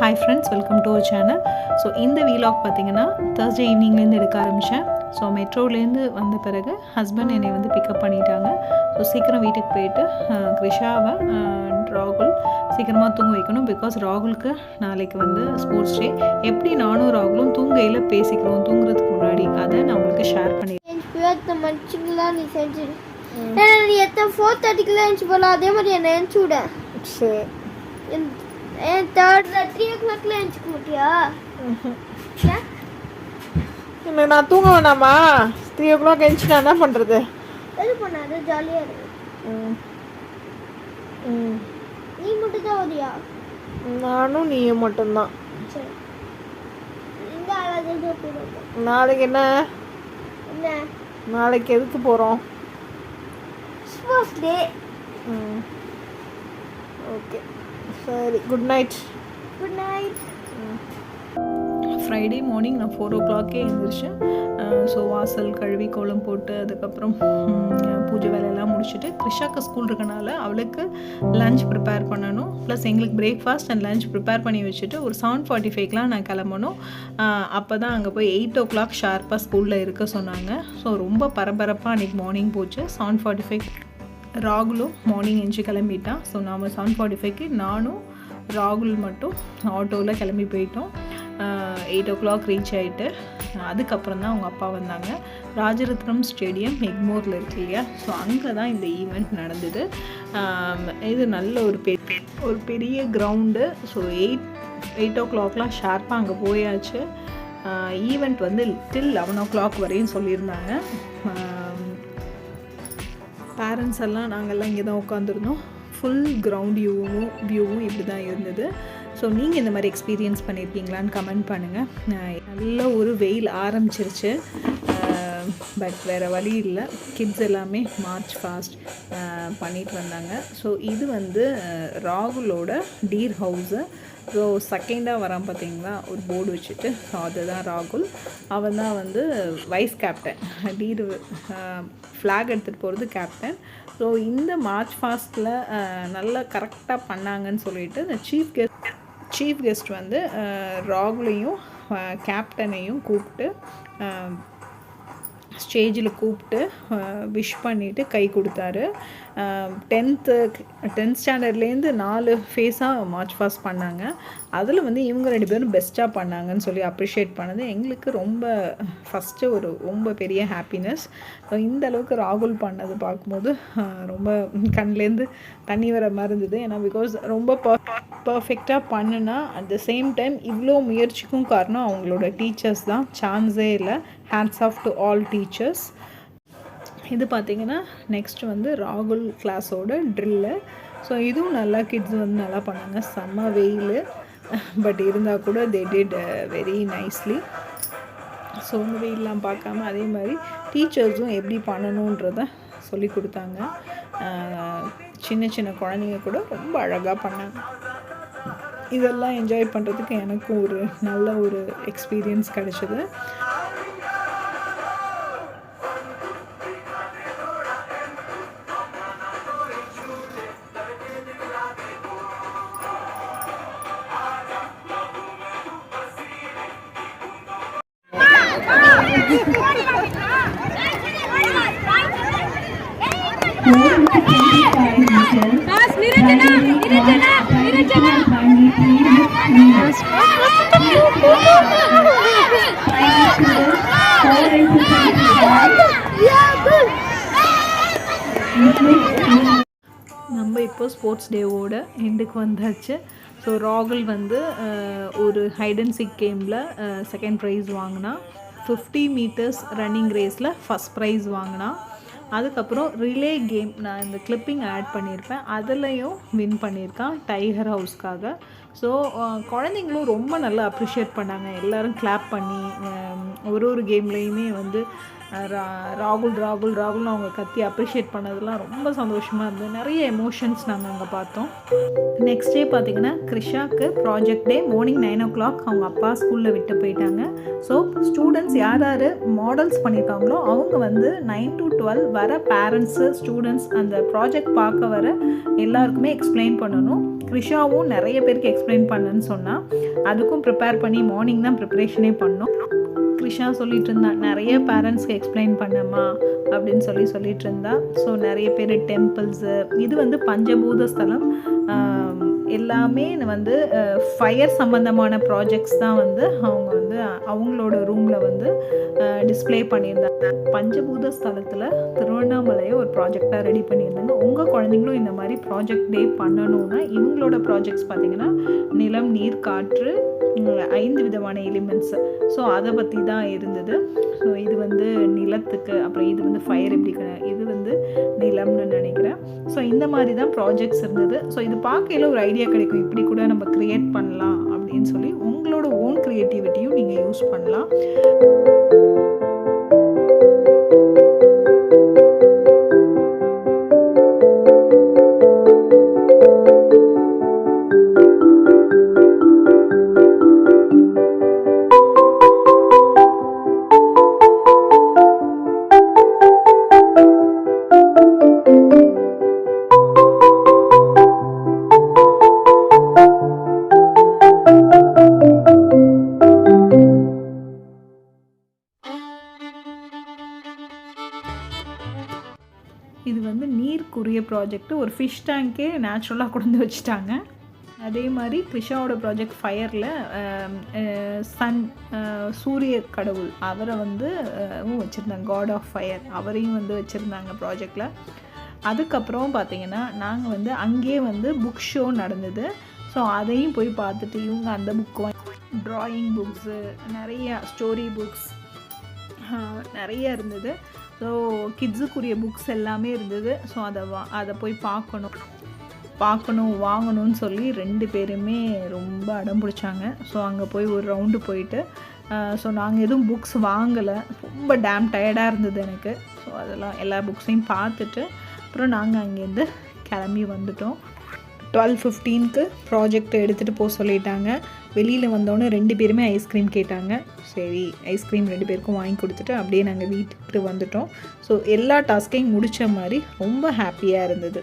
Hi friends welcome to our channel so இந்த vlog பார்த்தீங்கன்னா Thursday ஈவினிங்லேருந்து எடுக்க ஆரம்பித்தேன் ஸோ மெட்ரோலேருந்து வந்த பிறகு ஹஸ்பண்ட் என்னை வந்து பிக்கப் பண்ணிட்டாங்க. ஸோ சீக்கிரம் வீட்டுக்கு போயிட்டு கிருஷாவை ராகுல் சீக்கிரமாக தூங்க வைக்கணும். பிகாஸ் ராகுலுக்கு நாளைக்கு வந்து ஸ்போர்ட்ஸ் டே எப்படி நானும் ராகுலும் தூங்கையில் பேசிக்கிறோம் தூங்குறதுக்கு முன்னாடி அதை நான் உங்களுக்கு ஷேர் பண்ணி இருபத்தி மணிக்குலாம் நீ செஞ்சிரு ஏன்னா நீ எத்தனை ஃபோர் தேர்ட்டிக்குலாம் எழுந்துச்சு போகலாம் அதே மாதிரி என்னை எழுந்துச்சு விட. சரி. ஏன் தேர்ட்ல த்ரீ ஓ கிளாக்ல எழுந்துக்க மாட்டியா? இல்லை நான் தூங்க வேணாமா? த்ரீ ஓ கிளாக் எழுந்துச்சு நான் என்ன பண்ணுறது எது பண்ணாது? ஜாலியாக இருக்கு நீ மட்டும் தான் வரியா நானும் நீயும் மட்டும்தான். நாளைக்கு என்ன? என்ன? நாளைக்கு எதுக்கு போகிறோம் ஸ்போர்ட்ஸ் டே ஓகே. சரி good night good night Friday morning நான் ஃபோர் ஓ கிளாக்கே எழுந்திரிச்சேன் ஸோ வாசல் கழுவி கோலம் போட்டு அதுக்கப்புறம் பூஜை வேலையெல்லாம் முடிச்சுட்டு கிருஷாக்கு ஸ்கூல் இருக்கனால அவளுக்கு லஞ்ச் ப்ரிப்பேர் பண்ணணும். ப்ளஸ் எங்களுக்கு பிரேக்ஃபாஸ்ட் அண்ட் லஞ்ச் ப்ரிப்பேர் பண்ணி வச்சுட்டு ஒரு செவன் ஃபார்ட்டி ஃபைவ்க்கெலாம் நான் கிளம்பணும். அப்போ தான் அங்கே போய் எயிட் ஓ கிளாக் ஷார்ப்பாக ஸ்கூலில் இருக்க சொன்னாங்க. ஸோ ரொம்ப பரபரப்பாக அன்றைக்கி மார்னிங் போச்சு. செவன் ஃபார்ட்டி ஃபைவ் ராகுலும் மார்னிங் எஞ்சி கிளம்பிட்டான் ஸோ நாம் செவன் ஃபார்ட்டி ஃபைவ்க்கு நானும் ராகுல் மட்டும் ஆட்டோவில் கிளம்பி போயிட்டோம். எயிட் ஓ கிளாக் ரீச் ஆகிட்டு அதுக்கப்புறம் தான் அவங்க அப்பா வந்தாங்க. ராஜரத்னம் ஸ்டேடியம் எக்மோரில் இருக்கு இல்லையா? ஸோ அங்கே தான் இந்த ஈவெண்ட் நடந்தது. இது நல்ல ஒரு பெ ஒரு பெரிய கிரவுண்டு ஸோ எயிட் எயிட் ஓ கிளாக்லாம் ஷார்ப்பாக அங்கே போயாச்சு. ஈவெண்ட் வந்து டில் லெவன் ஓ கிளாக் வரையும் சொல்லியிருந்தாங்க. பேரண்ட்ஸ் எல்லாம் நாங்கள்லாம் இங்கே தான் உட்காந்துருந்தோம் ஃபுல் கிரவுண்ட் வியூவும் வியூவும் இப்படி தான் இருந்தது. ஸோ நீங்கள் இந்த மாதிரி எக்ஸ்பீரியன்ஸ் பண்ணியிருக்கீங்களான்னு கமெண்ட் பண்ணுங்கள் நல்ல ஒரு வெயில் ஆரம்பிச்சிருச்சு. பட் வேறு வழி இல்லை. கிட்ஸ் எல்லாமே மார்ச் ஃபாஸ்ட் பண்ணிட்டு வந்தாங்க. ஸோ இது வந்து ராகுலோட டீர் ஹவுஸை ஸோ செகண்டாக வரான் பார்த்தீங்களா ஒரு போர்டு வச்சுட்டு ஸோ அதுதான் ராகுல். அவன் தான் வந்து வைஸ் கேப்டன் டீர் ஃப்ளாக் எடுத்துகிட்டு போகிறது கேப்டன் ஸோ இந்த மார்ச் ஃபாஸ்ட்டில் நல்லா கரெக்டாக பண்ணாங்கன்னு சொல்லிட்டு இந்த சீஃப் கெஸ்ட் சீஃப் கெஸ்ட் வந்து ராகுலையும் கேப்டனையும் கூப்பிட்டு ஸ்டேஜில் கூப்பிட்டு விஷ் பண்ணிவிட்டு கை கொடுத்தாரு. டென்த்து டென்த் ஸ்டாண்டர்ட்லேருந்து நாலு ஃபேஸாக மார்ச் பாஸ் பண்ணாங்க. அதில் வந்து இவங்க ரெண்டு பேரும் பெஸ்ட்டாக பண்ணாங்கன்னு சொல்லி அப்ரிஷியேட் பண்ணது. எங்களுக்கு ரொம்ப ஃபஸ்ட்டு ஒரு ரொம்ப பெரிய ஹாப்பினஸ் இந்த அளவுக்கு ராகுல் பண்ணது பார்க்கும்போது ரொம்ப கண்லேருந்து தண்ணி வர மாதிரி இருந்தது. ஏன்னா பிகாஸ் ரொம்ப பர்ஃபெக்டாக பண்ணுனா அட் த சேம் டைம் இவ்வளோ முயற்சிக்கும் காரணம் அவங்களோட டீச்சர்ஸ் தான். சான்ஸே இல்லை. Hands off to all teachers இது பார்த்தீங்கன்னா நெக்ஸ்ட் வந்து ராகுல் கிளாஸோட ட்ரில்லு ஸோ இதுவும் நல்லா கிட்ஸ் வந்து நல்லா பண்ணாங்க. செம்ம வெயில். பட் இருந்தால் கூட they did very nicely so வந்து வெயிலெலாம் பார்க்காம அதே மாதிரி டீச்சர்ஸும் எப்படி பண்ணணுன்றத சொல்லி கொடுத்தாங்க. சின்ன சின்ன குழந்தைங்க கூட ரொம்ப அழகாக பண்ணாங்க. இதெல்லாம் என்ஜாய் பண்ணுறதுக்கு எனக்கும் ஒரு நல்ல ஒரு எக்ஸ்பீரியன்ஸ் கிடச்சிது. நம்ம இப்போ ஸ்போர்ட்ஸ் டேவோட எண்டுக்கு வந்தாச்சு. ஸோ ராகுல் வந்து ஒரு ஹைட் அண்ட் சிக் கேமில் செகண்ட் ப்ரைஸ் வாங்கினா. ஃபிஃப்டி மீட்டர்ஸ் ரன்னிங் ரேஸில் ஃபஸ்ட் ப்ரைஸ் வாங்கினா. அதுக்கப்புறம் ரிலே கேம் நான் இந்த கிளிப்பிங் ஆட் பண்ணியிருப்பேன் அதுலேயும் வின் பண்ணியிருக்கான் டைகர் ஹவுஸ்க்காக ஸோ குழந்தைங்களும் ரொம்ப நல்லா அப்ரிஷியேட் பண்ணாங்க. எல்லோரும் கிளாப் பண்ணி ஒரு ஒரு கேம்லேயுமே வந்து ராகுல் ராகுல் ராகுல்னு அவங்க கத்தி அப்ரிஷியேட் பண்ணதெல்லாம் ரொம்ப சந்தோஷமாக இருந்தது. நிறைய எமோஷன்ஸ் நாங்கள் அங்கே பார்த்தோம். நெக்ஸ்ட் டே பார்த்தீங்கன்னா கிருஷாக்கு project day morning nine o'clock அவங்க அப்பா ஸ்கூலில் விட்டு போயிட்டாங்க. ஸோ ஸ்டூடெண்ட்ஸ் யார் யார் மாடல்ஸ் பண்ணியிருக்காங்களோ அவங்க வந்து நைன் டு டுவெல் வர பேரண்ட்ஸு ஸ்டூடெண்ட்ஸ் அந்த ப்ராஜெக்ட் பார்க்க வர எல்லாருக்குமே எக்ஸ்பிளைன் பண்ணணும். க்ரிஷாவும் நிறைய பேருக்கு எக்ஸ்பிளைன் பண்ணுன்னு சொன்னால் அதுக்கும் ப்ரிப்பேர் பண்ணி மார்னிங் தான் ப்ரிப்பரேஷனே பண்ணோம். விஷயம் சொல்லிட்டு இருந்தா நிறைய பேரண்ட்ஸ்க்கு எக்ஸ்பிளைன் பண்ணமா அப்படின்னு சொல்லி சொல்லிட்டு இருந்தா ஸோ நிறைய பேர் டெம்பிள்ஸு இது வந்து பஞ்சபூத ஸ்தலம். எல்லாமே வந்து ஃபயர் சம்மந்தமான ப்ராஜெக்ட்ஸ் தான் வந்து அவங்க வந்து அவங்களோட ரூமில் வந்து டிஸ்ப்ளே பண்ணியிருந்தாங்க. பஞ்சபூத ஸ்தலத்தில் திருவண்ணாமலையை ஒரு ப்ராஜெக்டாக ரெடி பண்ணியிருந்தாங்க. உங்கள் குழந்தைங்களும் இந்த மாதிரி ப்ராஜெக்ட் டே பண்ணணும்னா இவங்களோட ப்ராஜெக்ட்ஸ் பார்த்தீங்கன்னா நிலம் நீர் காற்று ஐந்து விதமான எலிமெண்ட்ஸ் ஸோ அதை பற்றி தான் இருந்தது. ஸோ இது வந்து நிலத்துக்கு அப்புறம் இது வந்து ஃபயர் எப்படி இது வந்து நிலம்னு நினைக்கிறேன். ஸோ இந்த மாதிரி தான் ப்ராஜெக்ட்ஸ் இருந்தது. ஸோ இது பார்க்கையில் ஒரு ஐடியா கிடைக்கும். இப்படி கூட நம்ம க்ரியேட் பண்ணலாம் அப்படின்னு சொல்லி உங்களோட ஓன் க்ரியேட்டிவிட்டியும் நீங்கள் யூஸ் பண்ணலாம். ப்ராஜெக்ட்டு ப்ராஜெக்ட் ஒரு ஃபிஷ் டேங்க்கே நேச்சுரலாக கொண்டு வந்து வச்சுட்டாங்க. அதே மாதிரி க்ரிஷாவோட ப்ராஜெக்ட் ஃபயரில் சன் சூரிய கடவுள் அவரை வந்து வச்சுருந்தாங்க. காட் ஆஃப் ஃபயர் அவரையும் வந்து வச்சுருந்தாங்க ப்ராஜெக்டில் அதுக்கப்புறம் பார்த்தீங்கன்னா நாங்கள் வந்து அங்கேயே வந்து புக் ஷோ நடந்தது. ஸோ அதையும் போய் பார்த்துட்டு இவங்க அந்த புக் ட்ராயிங் புக்ஸு நிறைய ஸ்டோரி புக்ஸ் நிறைய இருந்தது. ஸோ கிட்ஸுக்குரிய புக்ஸ் எல்லாமே இருந்தது. ஸோ அதை வா அதை போய் பார்க்கணும். பார்க்கணும் வாங்கணும்னு சொல்லி ரெண்டு பேருமே ரொம்ப அடம் பிடிச்சாங்க. ஸோ அங்கே போய் ஒரு ரவுண்டு போயிட்டு ஸோ நாங்கள் எதுவும் புக்ஸ் வாங்கலை. ரொம்ப டேம் டயர்டாக இருந்தது எனக்கு. ஸோ அதெல்லாம் எல்லா புக்ஸையும் பார்த்துட்டு அப்புறம் நாங்கள் அங்கேருந்து கிளம்பி வந்துட்டோம். டுவெல் ஃபிஃப்டீனுக்கு ப்ராஜெக்ட் எடுத்துகிட்டு போக சொல்லிட்டாங்க. வெளியில் வந்தோடனே ரெண்டு பேருமே ஐஸ்கிரீம் கேட்டாங்க. சரி ஐஸ்கிரீம் ரெண்டு பேருக்கும் வாங்கி கொடுத்துட்டு அப்படியே நாங்கள் வீட்டுக்கு வந்துட்டோம். ஸோ எல்லா டாஸ்கையும் முடித்த மாதிரி ரொம்ப ஹாப்பியாக இருந்தது.